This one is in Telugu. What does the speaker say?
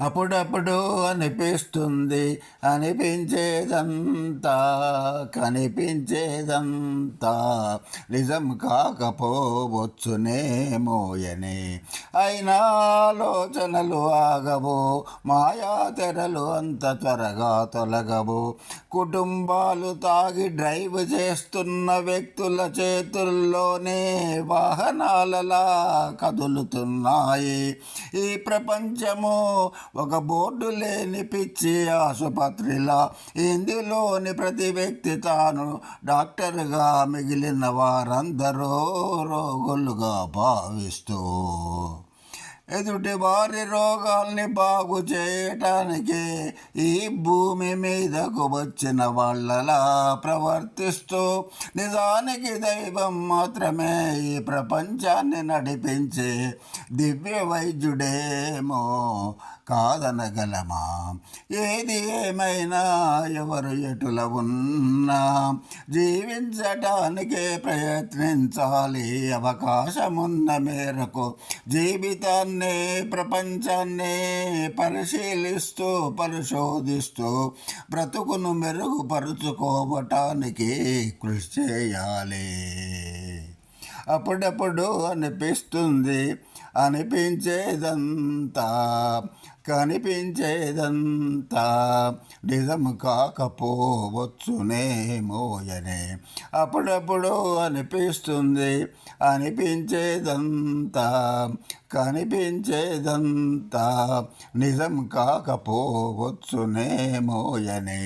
అప్పుడప్పుడు అనిపిస్తుంది. అనిపించేదంతా కనిపించేదంతా నిజం కాకపోవచ్చునేమోయనే అయినా ఆలోచనలు ఆగవు మాయా తెరలు అంత త్వరగా తొలగవు. కుటుంబాలు తాగి డ్రైవ్ చేస్తున్న వ్యక్తుల చేతుల్లోనే వాహనాలలా కదులుతున్నాయి. ఈ ప్రపంచము ఒక బోర్డు లేని పిచ్చి ఆసుపత్రిలా. ఇందులోని ప్రతి వ్యక్తి తాను డాక్టర్గా మిగిలిన వారందరూ రోగులుగా భావిస్తూ ఎదుటి వారి రోగాల్ని బాగు చేయటానికి ఈ భూమి మీదకు వచ్చిన వాళ్ళలా ప్రవర్తిస్తూ నిజానికి దైవం మాత్రమే ఈ ప్రపంచాన్ని నడిపించే దివ్య వైద్యుడేమో కాదనగలమా? ఏది ఏమైనా ఎవరు ఎటుల ఉన్నా జీవించటానికే ప్రయత్నించాలి. అవకాశమున్న మేరకు జీవితాన్ని ప్రపంచాన్ని పరిశీలిస్తూ పరిశోధిస్తూ బ్రతుకును మెరుగుపరుచుకోవటానికి కృషి చేయాలి. అప్పుడప్పుడు అనిపిస్తుంది. అనిపించేదంతా కనిపించేదంతా నిజం కాకపోవచ్చునేమోయనే అప్పుడప్పుడు అనిపిస్తుంది. అనిపించేదంతా కనిపించేదంతా నిజం కాకపోవచ్చునేమోయనే